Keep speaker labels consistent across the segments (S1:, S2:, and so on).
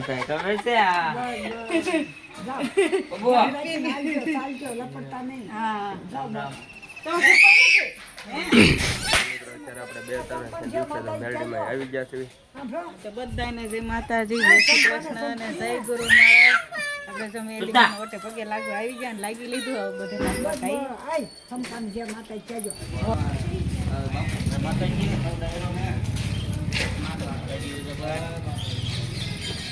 S1: થાય ખબર છે આ?
S2: બધાને જય માતાજી જય શ્રી કૃષ્ણ અને જય ગુરુ મહારાજ. આપણે તમે એલિમાના વટે પગે લાગવા આવી ગયા ને લાગી લીધું હવે બધે લાગવા
S1: ને. માતાજીને ખવડાવ્યો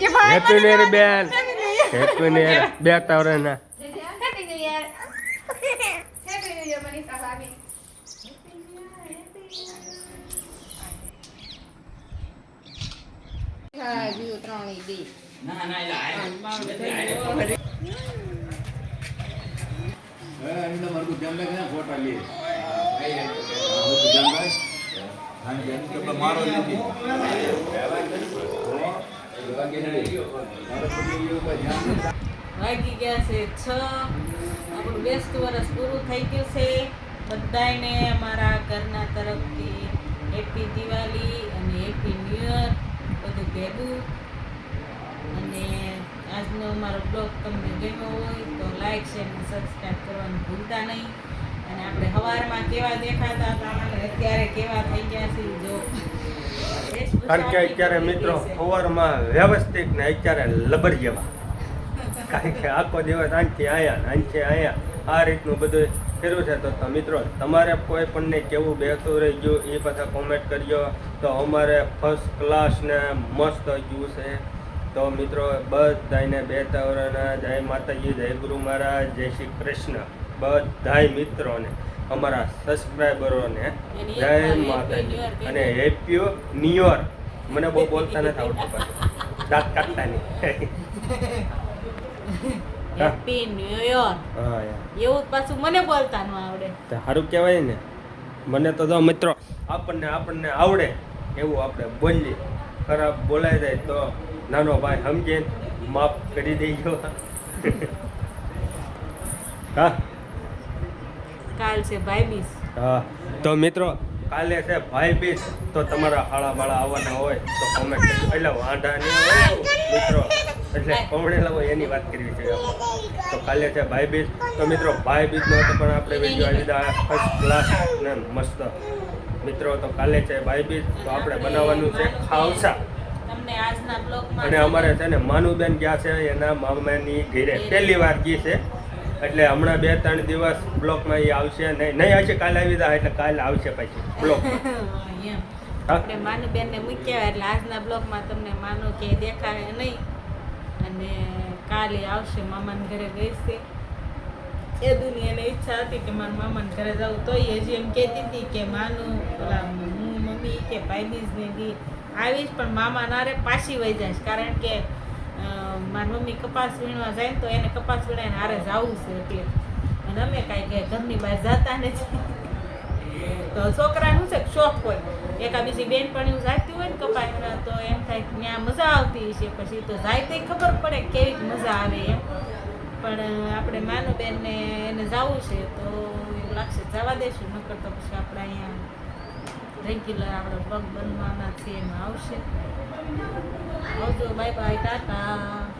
S3: બાપા વિજય શીતળાના આકાશ જય
S4: હે happy new year happy new year બેન હેપી ન્યુ યર બે તાવરના
S1: ના ના એલા આય.
S3: હે એમને મારું ધ્યાન રાખે ને ફોટા લે આ બધું ધ્યાન રાખ હા ધ્યાન તો પણ મારો નથી
S2: વાગી ગયા છે છ. આપણું બેસ્ટ વર્ષ પૂરું થઈ ગયું છે. બધાને અમારા ઘરના તરફથી હેપી દિવાળી અને હેપી ન્યૂ યર બધું ભેગું. અને આજનો અમારો બ્લોગ તમને ગમ્યો હોય તો લાઈક શેર અને સબસ્ક્રાઈબ કરવાનું ભૂલતા નહીં. અને આપણે સવારમાં કેવા દેખાતા હતા, અને અત્યારે કેવા થઈ ગયા છે, જો
S4: કારણ કે અત્યારે મિત્રો સવારમાં વ્યવસ્થિત ને અત્યારે લબર જેવા. કારણ કે આખો દિવસ આનથી આયા ને આયા. આ રીતનું બધું ફેરવું છે. તો મિત્રો, તમારે કોઈ પણને કેવું બેસતું રહી ગયું એ પાછા કોમેન્ટ કરજો. તો અમારે ફર્સ્ટ ક્લાસ ને મસ્ત ગયું છે. તો મિત્રો બધાને બે તવરના જય માતાજી, જય ગુરુ મહારાજ, જય શ્રી કૃષ્ણ. બધાય મિત્રોને. અમારા સબસ્ક્રાઈબરોને જય માતાજી. અને હેપી ન્યુ યર. મને બહુ બોલતા નથી આવડતું પાછું. દાંત કાઢતા નહીં.
S2: Happy new year.
S4: હા
S2: એવું પાછું મને બોલતા ન આવડે.
S4: સારું કહેવાય ને. મને તો જો મિત્રો આપણને આપણને આવડે એવું આપણે બોલીએ. ખરાબ બોલાઈ જાય તો નાનો ભાઈ સમજે માફ કરી દેજો. હા.
S2: કાલ છે ભાઈ બીસ
S4: હા તો મિત્રો કાલે છે ભાઈ બીજ તો તમારા હાળા બાળા આવવાના હોય તો કોમેન્ટ એટલે વાંધા નહીં હોય મિત્રો. એટલે પમણેલા હોય એની વાત કરવી છે. તો કાલે છે ભાઈ બીજ તો મિત્રો ભાઈ બીજનો તો પણ આપણે વીડિયો આવી દીધા ફર્સ્ટ ક્લાસ ને મસ્ત. મિત્રો તો કાલે છે ભાઈ બીજ તો આપણે બનાવવાનું છે ખાવસા. અને અમારે છે ને માનુબેન ગયા છે એના મામાની ઘેરે. પહેલી વાર ગઈ છે. એટલે હમણાં બે ત્રણ દિવસ બ્લોકમાં એ આવશે નહીં. નહીં આવશે કાલે આવી દા એટલે કાલે આવશે પછી બ્લોક.
S2: આપણે માનુબેનને મૂક્યા એટલે આજના બ્લોગમાં તમને માનો કે દેખાય નહીં. અને કાલે આવશે મામાના ઘરે ગઈ છે. એ દુનિયાને ઈચ્છા હતી કે મારા મામાના ઘરે જવું તો હજી એમ કહેતી હતી કે માનું ઓલા હું મમ્મી કે ભાઈબીજને દી. આવીશ પણ મામા નારે પાછી વહી જઈશ. કારણ કે મારી મમ્મી કપાસ વીણવા જાય તો એને કપાસ વીણાઈને હારે જવું છે એટલે. અને અમે કાંઈ કે ઘરની બહાર જતા નથી. તો છોકરાનું છે શોખ હોય. એકા બીજી બેનપણીઓ જાતી હોય ને કપાસ તો એમ થાય કે ત્યાં મજા આવતી છે પછી તો જાય તો ખબર પડે કેવી મજા આવે એમ. પણ આપણે માનું બેનને એને જવું છે તો એવું લાગશે જવા દેશું. નકર તો પછી આપણે અહીંયા રેગ્યુલર આપણો પગ બનવાના છે એમાં આવશે. આવજો બાય બાય ટાટા.